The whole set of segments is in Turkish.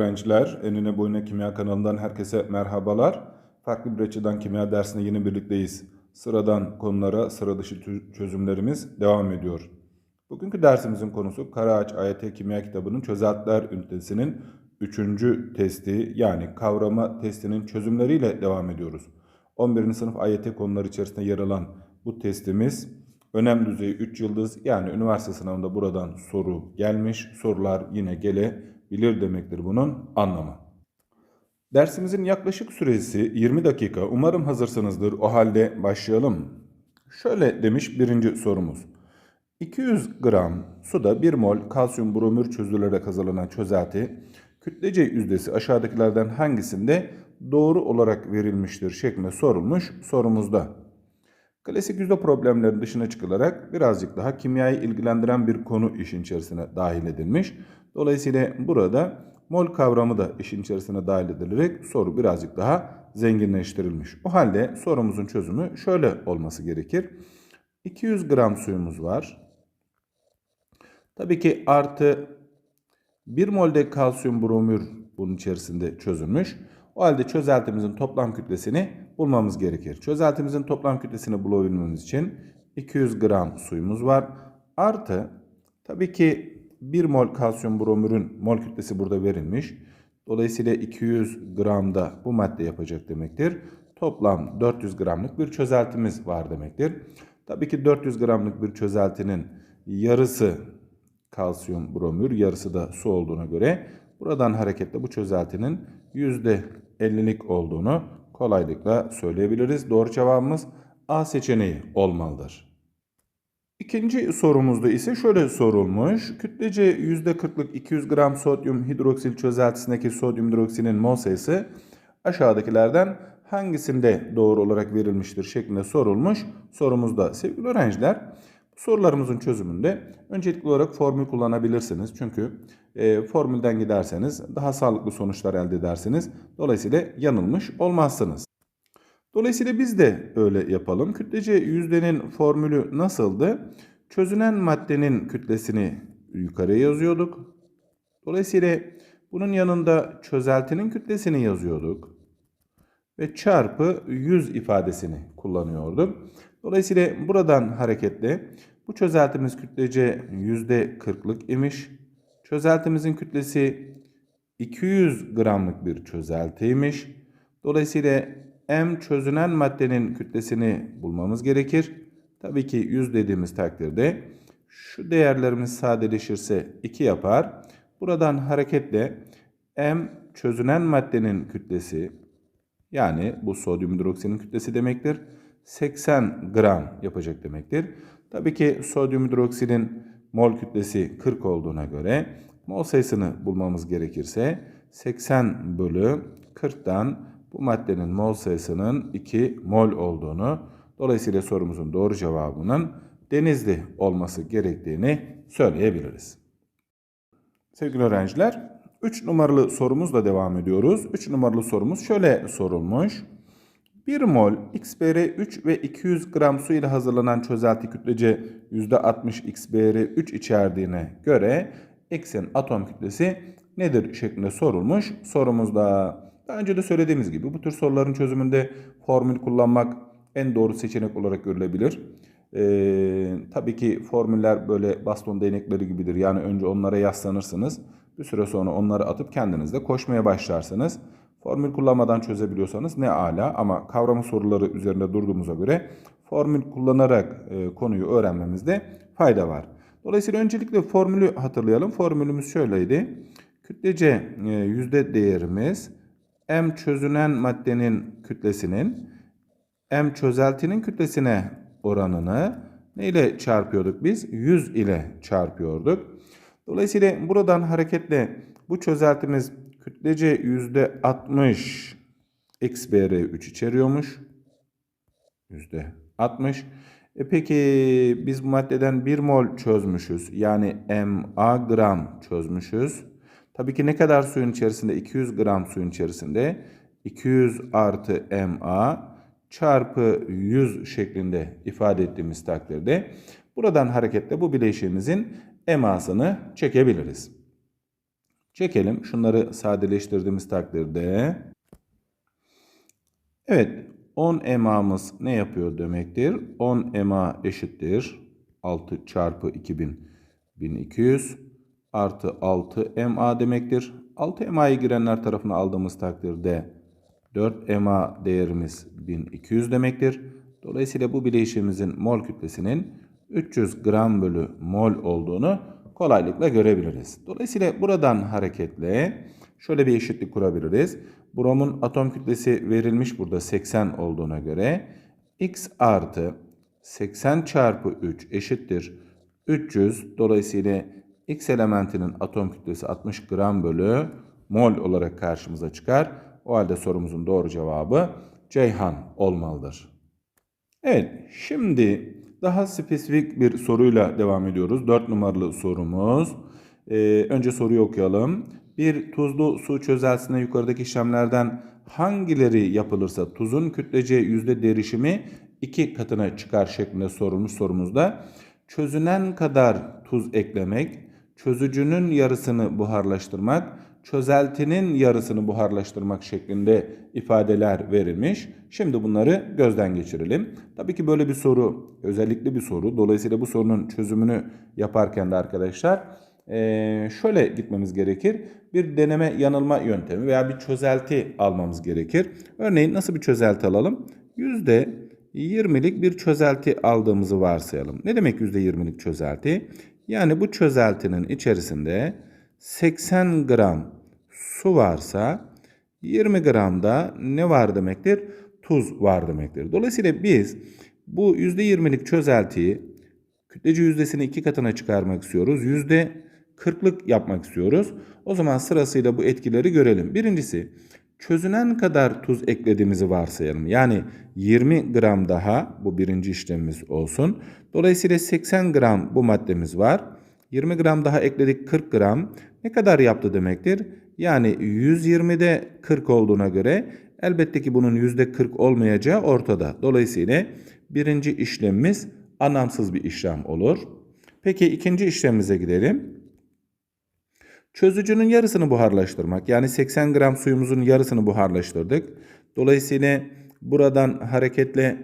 Öğrenciler, Enine Boyuna Kimya kanalından herkese merhabalar. Farklı bir açıdan kimya dersinde yine birlikteyiz. Sıradan konulara sıra dışı çözümlerimiz devam ediyor. Bugünkü dersimizin konusu Karaağaç AYT Kimya kitabının çözeltiler ünitesinin 3. testi yani kavrama testinin çözümleriyle devam ediyoruz. 11. sınıf AYT konuları içerisinde yer alan bu testimiz önem düzeyi 3 yıldız yani üniversite sınavında buradan soru gelmiş. Sorular yine gelebilir demektir bunun anlamı. Dersimizin yaklaşık süresi 20 dakika. Umarım hazırsınızdır. O halde başlayalım. Şöyle demiş birinci sorumuz. 200 gram suda 1 mol kalsiyum bromür çözülerek hazırlanan çözelti kütlece yüzdesi aşağıdakilerden hangisinde doğru olarak verilmiştir şeklinde sorulmuş sorumuzda. Klasik yüzde problemlerin dışına çıkılarak birazcık daha kimyayı ilgilendiren bir konu işin içerisine dahil edilmiş. Dolayısıyla burada mol kavramı da işin içerisine dahil edilerek soru birazcık daha zenginleştirilmiş. O halde sorumuzun çözümü şöyle olması gerekir. 200 gram suyumuz var. Tabii ki artı 1 molde kalsiyum bromür bunun içerisinde çözülmüş. O halde çözeltimizin toplam kütlesini bulmamız gerekir. Çözeltimizin toplam kütlesini bulabilmemiz için 200 gram suyumuz var. Artı tabii ki 1 mol kalsiyum bromürün mol kütlesi burada verilmiş. Dolayısıyla 200 gramda bu madde yapacak demektir. Toplam 400 gramlık bir çözeltimiz var demektir. Tabii ki 400 gramlık bir çözeltinin yarısı kalsiyum bromür, yarısı da su olduğuna göre buradan hareketle bu çözeltinin %50'lik olduğunu kolaylıkla söyleyebiliriz. Doğru cevabımız A seçeneği olmalıdır. İkinci sorumuzda ise şöyle sorulmuş. Kütlece %40'lık 200 gram sodyum hidroksil çözeltisindeki sodyum hidroksinin mol sayısı aşağıdakilerden hangisinde doğru olarak verilmiştir şeklinde sorulmuş sorumuzda. Sevgili öğrenciler sorularımızın çözümünde öncelikli olarak formül kullanabilirsiniz. Çünkü e, formülden giderseniz daha sağlıklı sonuçlar elde edersiniz. Dolayısıyla yanılmış olmazsınız. Dolayısıyla biz de öyle yapalım. Kütlece yüzdenin formülü nasıldı? Çözünen maddenin kütlesini yukarıya yazıyorduk. Dolayısıyla bunun yanında çözeltinin kütlesini yazıyorduk. Ve çarpı 100 ifadesini kullanıyorduk. Dolayısıyla buradan hareketle bu çözeltimiz kütlece %40'lık imiş. Çözeltimizin kütlesi 200 gramlık bir çözeltiymiş. Dolayısıyla M çözünen maddenin kütlesini bulmamız gerekir. Tabii ki 100 dediğimiz takdirde şu değerlerimiz sadeleşirse 2 yapar. Buradan hareketle M çözünen maddenin kütlesi yani bu sodyum hidroksinin kütlesi demektir. 80 gram yapacak demektir. Tabii ki sodyum hidroksinin mol kütlesi 40 olduğuna göre mol sayısını bulmamız gerekirse 80 bölü 40'tan bu maddenin mol sayısının 2 mol olduğunu dolayısıyla sorumuzun doğru cevabının denizli olması gerektiğini söyleyebiliriz. Sevgili öğrenciler 3 numaralı sorumuzla devam ediyoruz. 3 numaralı sorumuz şöyle sorulmuş. 1 mol XBR3 ve 200 gram su ile hazırlanan çözelti kütlece %60 XBR3 içerdiğine göre X'in atom kütlesi nedir şeklinde sorulmuş. Sorumuzda daha önce de söylediğimiz gibi bu tür soruların çözümünde formül kullanmak en doğru seçenek olarak görülebilir. Ee, tabii ki formüller böyle baston değnekleri gibidir. Yani önce onlara yaslanırsınız. Bir süre sonra onları atıp kendiniz de koşmaya başlarsınız. Formül kullanmadan çözebiliyorsanız ne ala ama kavrama soruları üzerinde durduğumuza göre formül kullanarak e, konuyu öğrenmemizde fayda var. Dolayısıyla öncelikle formülü hatırlayalım. Formülümüz şöyleydi. Kütlece e, yüzde değerimiz M çözünen maddenin kütlesinin M çözeltinin kütlesine oranını ne ile çarpıyorduk biz? 100 ile çarpıyorduk. Dolayısıyla buradan hareketle bu çözeltimiz kütlece %60 XBR3 içeriyormuş. %60. E peki biz bu maddeden 1 mol çözmüşüz. Yani MA gram çözmüşüz. Tabii ki ne kadar suyun içerisinde? 200 gram suyun içerisinde. 200 artı MA çarpı 100 şeklinde ifade ettiğimiz takdirde buradan hareketle bu bileşiğimizin emasını çekebiliriz. Çekelim. Şunları sadeleştirdiğimiz takdirde. Evet 10 emamız ne yapıyor demektir? 10 ema eşittir. 6 çarpı 2000 1200 artı 6 ema demektir. 6 ema'yı girenler tarafına aldığımız takdirde 4 ema değerimiz 1200 demektir. Dolayısıyla bu bileşiğimizin mol kütlesinin 300 gram bölü mol olduğunu kolaylıkla görebiliriz. Dolayısıyla buradan hareketle şöyle bir eşitlik kurabiliriz. Bromun atom kütlesi verilmiş burada 80 olduğuna göre x artı 80 çarpı 3 eşittir 300. Dolayısıyla x elementinin atom kütlesi 60 gram bölü mol olarak karşımıza çıkar. O halde sorumuzun doğru cevabı Ceyhan olmalıdır. Evet, şimdi daha spesifik bir soruyla devam ediyoruz. 4 numaralı sorumuz. Ee, önce soruyu okuyalım. Bir tuzlu su çözeltisine yukarıdaki işlemlerden hangileri yapılırsa tuzun kütlece yüzde derişimi iki katına çıkar şeklinde sorulmuş sorumuzda. Çözünen kadar tuz eklemek, çözücünün yarısını buharlaştırmak, çözeltinin yarısını buharlaştırmak şeklinde ifadeler verilmiş. Şimdi bunları gözden geçirelim. Tabii ki böyle bir soru özellikle bir soru. Dolayısıyla bu sorunun çözümünü yaparken de arkadaşlar şöyle gitmemiz gerekir. Bir deneme yanılma yöntemi veya bir çözelti almamız gerekir. Örneğin nasıl bir çözelti alalım? %20'lik bir çözelti aldığımızı varsayalım. Ne demek %20'lik çözelti? Yani bu çözeltinin içerisinde 80 gram su varsa 20 gram da ne var demektir? Tuz var demektir. Dolayısıyla biz bu %20'lik çözeltiyi kütlece yüzdesini iki katına çıkarmak istiyoruz. %40'lık yapmak istiyoruz. O zaman sırasıyla bu etkileri görelim. Birincisi çözünen kadar tuz eklediğimizi varsayalım. Yani 20 gram daha bu birinci işlemimiz olsun. Dolayısıyla 80 gram bu maddemiz var. 20 gram daha ekledik 40 gram. Ne kadar yaptı demektir? Yani 120'de 40 olduğuna göre elbette ki bunun %40 olmayacağı ortada. Dolayısıyla birinci işlemimiz anlamsız bir işlem olur. Peki ikinci işlemimize gidelim. Çözücünün yarısını buharlaştırmak. Yani 80 gram suyumuzun yarısını buharlaştırdık. Dolayısıyla buradan hareketle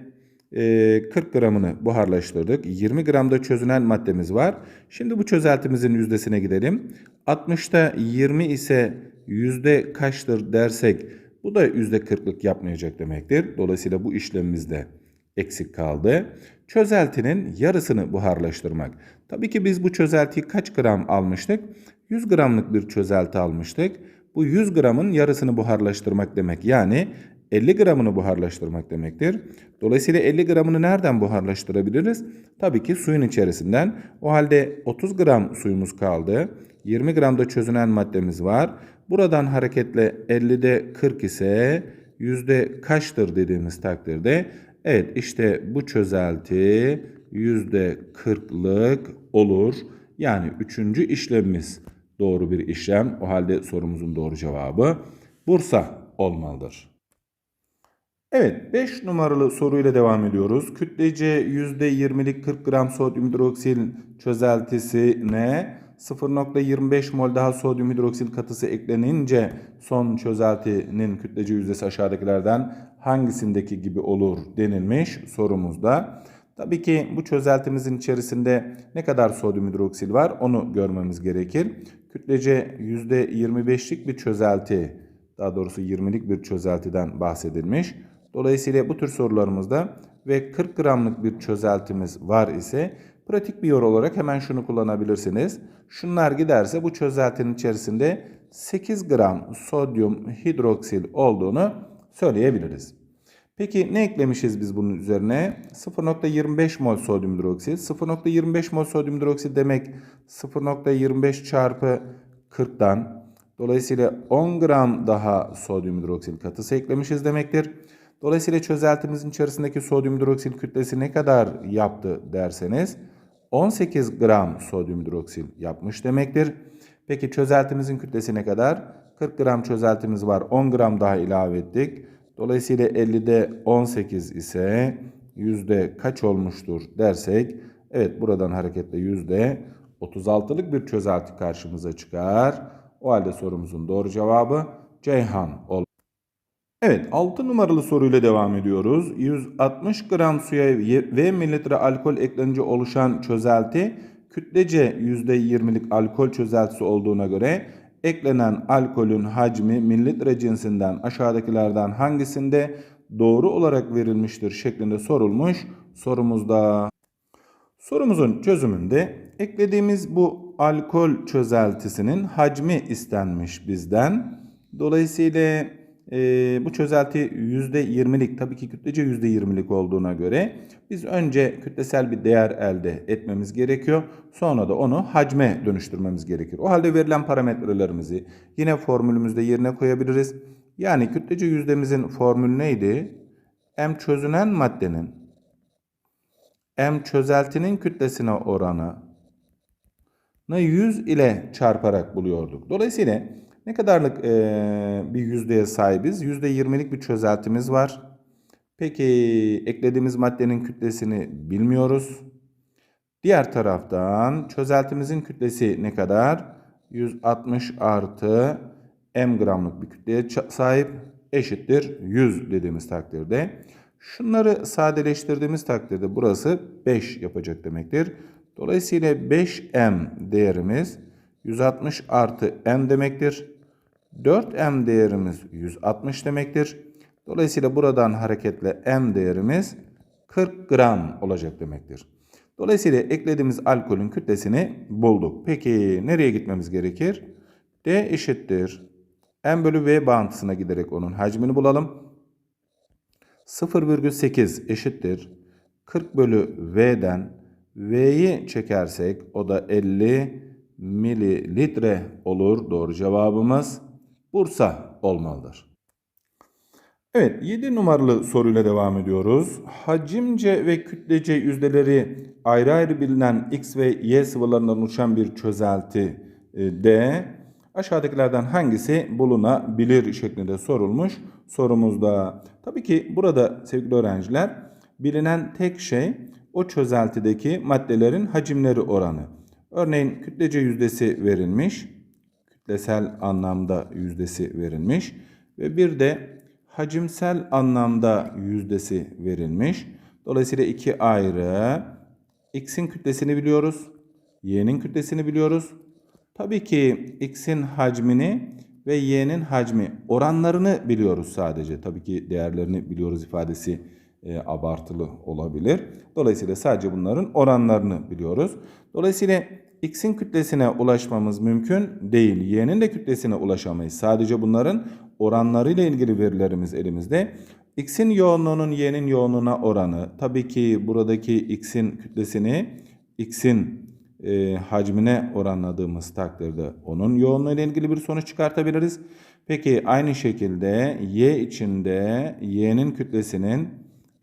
40 gramını buharlaştırdık. 20 gramda çözünen maddemiz var. Şimdi bu çözeltimizin yüzdesine gidelim. 60'ta 20 ise yüzde kaçtır dersek bu da yüzde 40'lık yapmayacak demektir. Dolayısıyla bu işlemimizde eksik kaldı. Çözeltinin yarısını buharlaştırmak. Tabii ki biz bu çözeltiyi kaç gram almıştık? 100 gramlık bir çözelti almıştık. Bu 100 gramın yarısını buharlaştırmak demek. Yani 50 gramını buharlaştırmak demektir. Dolayısıyla 50 gramını nereden buharlaştırabiliriz? Tabii ki suyun içerisinden. O halde 30 gram suyumuz kaldı. 20 gramda çözünen maddemiz var. Buradan hareketle 50'de 40 ise yüzde kaçtır dediğimiz takdirde evet işte bu çözelti yüzde 40'lık olur. Yani üçüncü işlemimiz doğru bir işlem. O halde sorumuzun doğru cevabı Bursa olmalıdır. Evet 5 numaralı soruyla devam ediyoruz. Kütlece %20'lik 40 gram sodyum hidroksil çözeltisine 0.25 mol daha sodyum hidroksil katısı eklenince son çözeltinin kütlece yüzdesi aşağıdakilerden hangisindeki gibi olur denilmiş sorumuzda. Tabii ki bu çözeltimizin içerisinde ne kadar sodyum hidroksil var onu görmemiz gerekir. Kütlece %25'lik bir çözelti, daha doğrusu 20'lik bir çözeltiden bahsedilmiş. Dolayısıyla bu tür sorularımızda ve 40 gramlık bir çözeltimiz var ise pratik bir yol olarak hemen şunu kullanabilirsiniz. Şunlar giderse bu çözeltinin içerisinde 8 gram sodyum hidroksil olduğunu söyleyebiliriz. Peki ne eklemişiz biz bunun üzerine? 0.25 mol sodyum hidroksit. 0.25 mol sodyum hidroksit demek 0.25 çarpı 40'dan. Dolayısıyla 10 gram daha sodyum hidroksil katısı eklemişiz demektir. Dolayısıyla çözeltimizin içerisindeki sodyum hidroksil kütlesi ne kadar yaptı derseniz 18 gram sodyum hidroksil yapmış demektir. Peki çözeltimizin kütlesi ne kadar? 40 gram çözeltimiz var. 10 gram daha ilave ettik. Dolayısıyla 50'de 18 ise yüzde kaç olmuştur dersek evet buradan hareketle yüzde 36'lık bir çözelti karşımıza çıkar. O halde sorumuzun doğru cevabı Ceyhan ol. Evet 6 numaralı soruyla devam ediyoruz. 160 gram suya ve mililitre alkol eklenince oluşan çözelti kütlece %20'lik alkol çözeltisi olduğuna göre eklenen alkolün hacmi mililitre cinsinden aşağıdakilerden hangisinde doğru olarak verilmiştir şeklinde sorulmuş sorumuzda. Sorumuzun çözümünde eklediğimiz bu alkol çözeltisinin hacmi istenmiş bizden. Dolayısıyla e, bu çözelti %20'lik tabii ki kütlece %20'lik olduğuna göre biz önce kütlesel bir değer elde etmemiz gerekiyor. Sonra da onu hacme dönüştürmemiz gerekir. O halde verilen parametrelerimizi yine formülümüzde yerine koyabiliriz. Yani kütlece yüzdemizin formülü neydi? M çözünen maddenin M çözeltinin kütlesine oranı 100 ile çarparak buluyorduk. Dolayısıyla ne kadarlık eee, bir yüzdeye sahibiz? %20'lik bir çözeltimiz var. Peki eklediğimiz maddenin kütlesini bilmiyoruz. Diğer taraftan çözeltimizin kütlesi ne kadar? 160 artı m gramlık bir kütleye sahip eşittir 100 dediğimiz takdirde. Şunları sadeleştirdiğimiz takdirde burası 5 yapacak demektir. Dolayısıyla 5m değerimiz 160 artı m demektir. 4m değerimiz 160 demektir. Dolayısıyla buradan hareketle m değerimiz 40 gram olacak demektir. Dolayısıyla eklediğimiz alkolün kütlesini bulduk. Peki nereye gitmemiz gerekir? D eşittir. M bölü V bağıntısına giderek onun hacmini bulalım. 0,8 eşittir. 40 bölü V'den V'yi çekersek o da 50 mililitre olur. Doğru cevabımız Bursa olmalıdır. Evet 7 numaralı soruyla devam ediyoruz. Hacimce ve kütlece yüzdeleri ayrı ayrı bilinen X ve Y sıvılarından oluşan bir çözelti e, D aşağıdakilerden hangisi bulunabilir şeklinde sorulmuş sorumuzda. Tabii ki burada sevgili öğrenciler bilinen tek şey o çözeltideki maddelerin hacimleri oranı. Örneğin kütlece yüzdesi verilmiş kütlesel anlamda yüzdesi verilmiş ve bir de hacimsel anlamda yüzdesi verilmiş. Dolayısıyla iki ayrı x'in kütlesini biliyoruz, y'nin kütlesini biliyoruz. Tabii ki x'in hacmini ve y'nin hacmi oranlarını biliyoruz sadece. Tabii ki değerlerini biliyoruz ifadesi e, abartılı olabilir. Dolayısıyla sadece bunların oranlarını biliyoruz. Dolayısıyla x'in kütlesine ulaşmamız mümkün değil. Y'nin de kütlesine ulaşamayız. Sadece bunların oranlarıyla ilgili verilerimiz elimizde. X'in yoğunluğunun Y'nin yoğunluğuna oranı. Tabii ki buradaki X'in kütlesini X'in e, hacmine oranladığımız takdirde onun yoğunluğuyla ilgili bir sonuç çıkartabiliriz. Peki aynı şekilde Y içinde Y'nin kütlesinin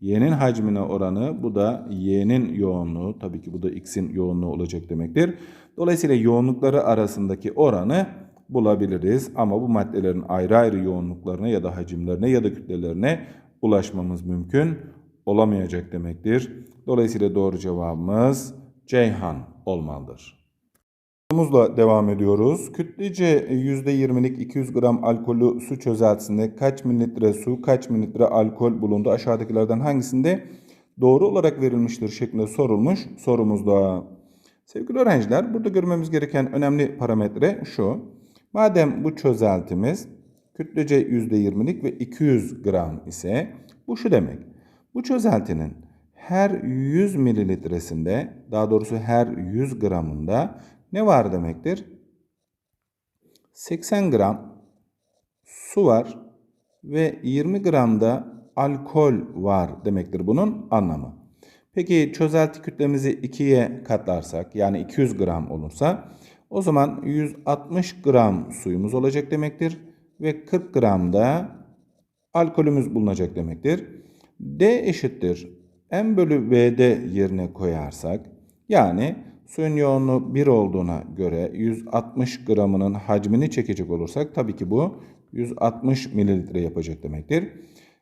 Y'nin hacmine oranı bu da Y'nin yoğunluğu. Tabii ki bu da X'in yoğunluğu olacak demektir. Dolayısıyla yoğunlukları arasındaki oranı bulabiliriz. Ama bu maddelerin ayrı ayrı yoğunluklarına ya da hacimlerine ya da kütlelerine ulaşmamız mümkün olamayacak demektir. Dolayısıyla doğru cevabımız Ceyhan olmalıdır. Sorumuzla devam ediyoruz. Kütlece %20'lik 200 gram alkolü su çözeltisinde kaç mililitre su, kaç mililitre alkol bulundu? Aşağıdakilerden hangisinde doğru olarak verilmiştir şeklinde sorulmuş sorumuzda. Sevgili öğrenciler, burada görmemiz gereken önemli parametre şu. Madem bu çözeltimiz kütlece %20'lik ve 200 gram ise bu şu demek. Bu çözeltinin her 100 mililitresinde, daha doğrusu her 100 gramında ne var demektir? 80 gram su var ve 20 gram da alkol var demektir bunun anlamı. Peki çözelti kütlemizi 2'ye katlarsak yani 200 gram olursa o zaman 160 gram suyumuz olacak demektir ve 40 gram da alkolümüz bulunacak demektir. D eşittir M bölü V'de yerine koyarsak yani suyun yoğunluğu 1 olduğuna göre 160 gramının hacmini çekecek olursak tabii ki bu 160 mililitre yapacak demektir.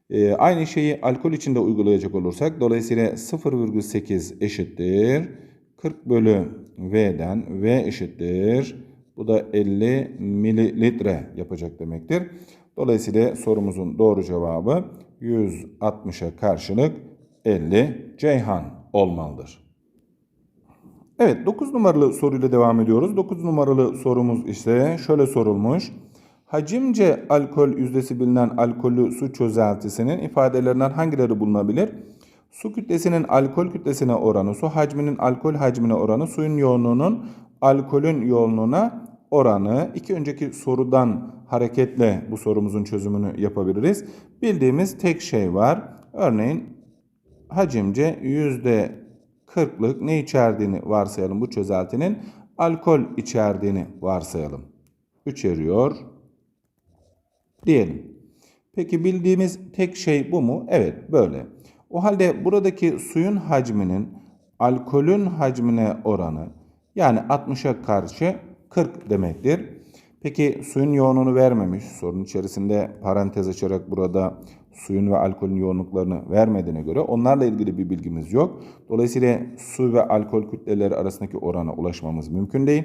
Ee, aynı şeyi alkol için de uygulayacak olursak dolayısıyla 0,8 eşittir 40 bölü V'den V eşittir. Bu da 50 mililitre yapacak demektir. Dolayısıyla sorumuzun doğru cevabı 160'a karşılık 50 Ceyhan olmalıdır. Evet 9 numaralı soruyla devam ediyoruz. 9 numaralı sorumuz ise şöyle sorulmuş. Hacimce alkol yüzdesi bilinen alkollü su çözeltisinin ifadelerinden hangileri bulunabilir? Su kütlesinin alkol kütlesine oranı, su hacminin alkol hacmine oranı, suyun yoğunluğunun alkolün yoğunluğuna oranı. İki önceki sorudan hareketle bu sorumuzun çözümünü yapabiliriz. Bildiğimiz tek şey var. Örneğin hacimce yüzde 40'lık ne içerdiğini varsayalım bu çözeltinin. Alkol içerdiğini varsayalım. İçeriyor diyelim. Peki bildiğimiz tek şey bu mu? Evet böyle. O halde buradaki suyun hacminin alkolün hacmine oranı yani 60'a karşı 40 demektir. Peki suyun yoğunluğunu vermemiş. Sorun içerisinde parantez açarak burada suyun ve alkolün yoğunluklarını vermediğine göre onlarla ilgili bir bilgimiz yok. Dolayısıyla su ve alkol kütleleri arasındaki orana ulaşmamız mümkün değil.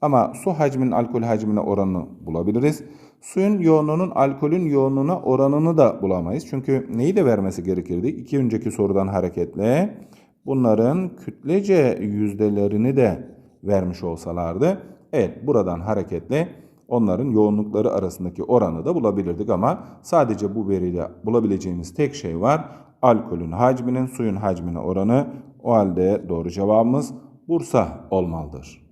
Ama su hacminin alkol hacmine oranını bulabiliriz. Suyun yoğunluğunun alkolün yoğunluğuna oranını da bulamayız. Çünkü neyi de vermesi gerekirdi? İki önceki sorudan hareketle bunların kütlece yüzdelerini de vermiş olsalardı. Evet buradan hareketle onların yoğunlukları arasındaki oranı da bulabilirdik ama sadece bu veriyle bulabileceğimiz tek şey var. Alkolün hacminin suyun hacmine oranı. O halde doğru cevabımız Bursa olmalıdır.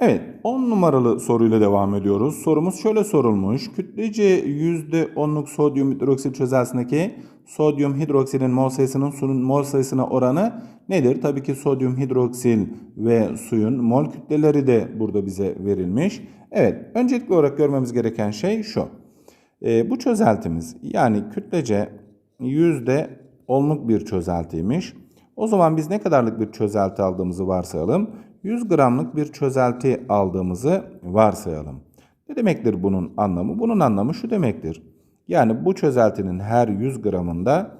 Evet 10 numaralı soruyla devam ediyoruz. Sorumuz şöyle sorulmuş. Kütlece %10'luk sodyum hidroksit çözeltisindeki sodyum hidroksilin mol sayısının suyun mol sayısına oranı nedir? Tabii ki sodyum hidroksil ve suyun mol kütleleri de burada bize verilmiş. Evet öncelikli olarak görmemiz gereken şey şu. E, bu çözeltimiz yani kütlece %10'luk bir çözeltiymiş. O zaman biz ne kadarlık bir çözelti aldığımızı varsayalım. 100 gramlık bir çözelti aldığımızı varsayalım. Ne demektir bunun anlamı? Bunun anlamı şu demektir. Yani bu çözeltinin her 100 gramında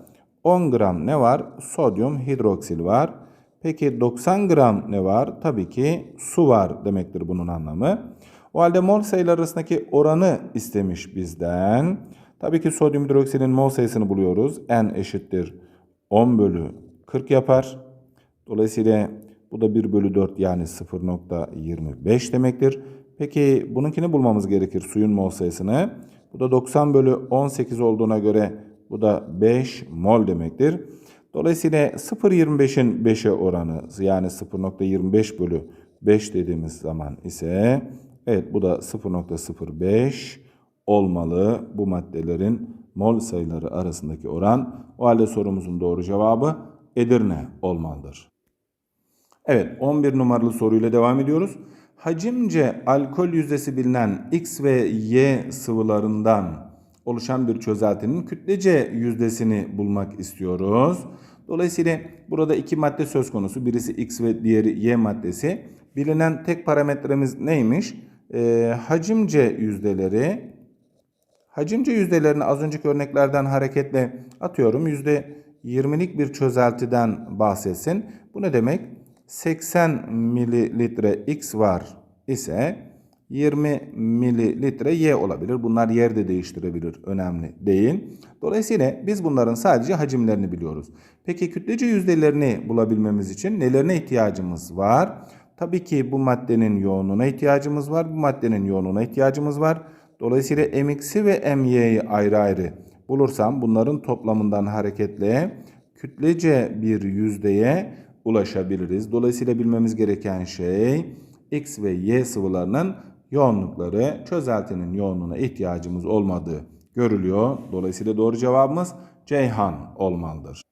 10 gram ne var? Sodyum hidroksil var. Peki 90 gram ne var? Tabii ki su var demektir bunun anlamı. O halde mol sayılar arasındaki oranı istemiş bizden. Tabii ki sodyum hidroksilin mol sayısını buluyoruz. N eşittir 10 bölü 40 yapar. Dolayısıyla bu da 1 bölü 4 yani 0.25 demektir. Peki bununkini bulmamız gerekir suyun mol sayısını. Bu da 90 bölü 18 olduğuna göre bu da 5 mol demektir. Dolayısıyla 0.25'in 5'e oranı yani 0.25 bölü 5 dediğimiz zaman ise evet bu da 0.05 olmalı bu maddelerin mol sayıları arasındaki oran. O halde sorumuzun doğru cevabı Edirne olmalıdır. Evet 11 numaralı soruyla devam ediyoruz. Hacimce alkol yüzdesi bilinen X ve Y sıvılarından oluşan bir çözeltinin kütlece yüzdesini bulmak istiyoruz. Dolayısıyla burada iki madde söz konusu. Birisi X ve diğeri Y maddesi. Bilinen tek parametremiz neymiş? Ee, hacimce yüzdeleri. Hacimce yüzdelerini az önceki örneklerden hareketle atıyorum. %20'lik bir çözeltiden bahsetsin. Bu ne demek? 80 mililitre X var ise 20 mililitre Y olabilir. Bunlar yer de değiştirebilir. Önemli değil. Dolayısıyla biz bunların sadece hacimlerini biliyoruz. Peki kütlece yüzdelerini bulabilmemiz için nelerine ihtiyacımız var? Tabii ki bu maddenin yoğunluğuna ihtiyacımız var. Bu maddenin yoğunluğuna ihtiyacımız var. Dolayısıyla MX'i ve MY'yi ayrı ayrı bulursam bunların toplamından hareketle kütlece bir yüzdeye ulaşabiliriz. Dolayısıyla bilmemiz gereken şey X ve Y sıvılarının yoğunlukları çözeltinin yoğunluğuna ihtiyacımız olmadığı görülüyor. Dolayısıyla doğru cevabımız Ceyhan olmalıdır.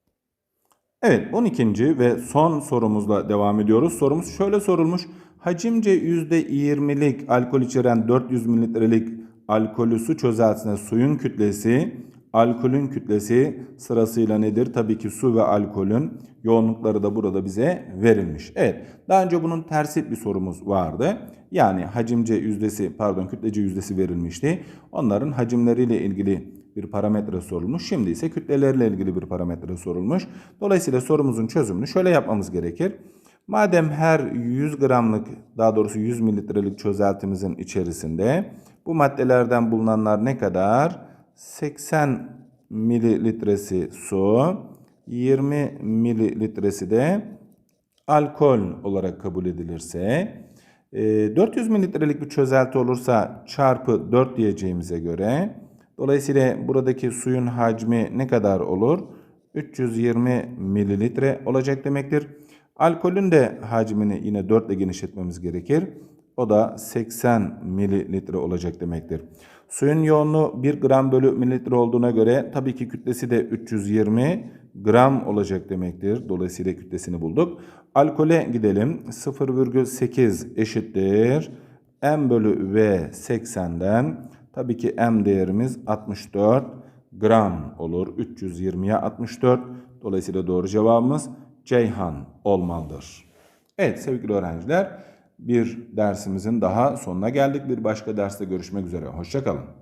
Evet 12. ve son sorumuzla devam ediyoruz. Sorumuz şöyle sorulmuş. Hacimce %20'lik alkol içeren 400 mililitrelik alkolü su çözeltisine suyun kütlesi Alkolün kütlesi sırasıyla nedir? Tabii ki su ve alkolün yoğunlukları da burada bize verilmiş. Evet daha önce bunun tersi bir sorumuz vardı. Yani hacimce yüzdesi pardon kütlece yüzdesi verilmişti. Onların hacimleriyle ilgili bir parametre sorulmuş. Şimdi ise kütleleriyle ilgili bir parametre sorulmuş. Dolayısıyla sorumuzun çözümünü şöyle yapmamız gerekir. Madem her 100 gramlık daha doğrusu 100 mililitrelik çözeltimizin içerisinde bu maddelerden bulunanlar ne kadar? 80 mililitresi su, 20 mililitresi de alkol olarak kabul edilirse e, 400 mililitrelik bir çözelti olursa çarpı 4 diyeceğimize göre dolayısıyla buradaki suyun hacmi ne kadar olur? 320 mililitre olacak demektir. Alkolün de hacmini yine 4 ile genişletmemiz gerekir. O da 80 mililitre olacak demektir. Suyun yoğunluğu 1 gram bölü mililitre olduğuna göre tabii ki kütlesi de 320 gram olacak demektir. Dolayısıyla kütlesini bulduk. Alkole gidelim. 0,8 eşittir. M bölü V 80'den tabii ki M değerimiz 64 gram olur. 320'ye 64. Dolayısıyla doğru cevabımız Ceyhan olmalıdır. Evet sevgili öğrenciler bir dersimizin daha sonuna geldik. Bir başka derste görüşmek üzere. Hoşçakalın.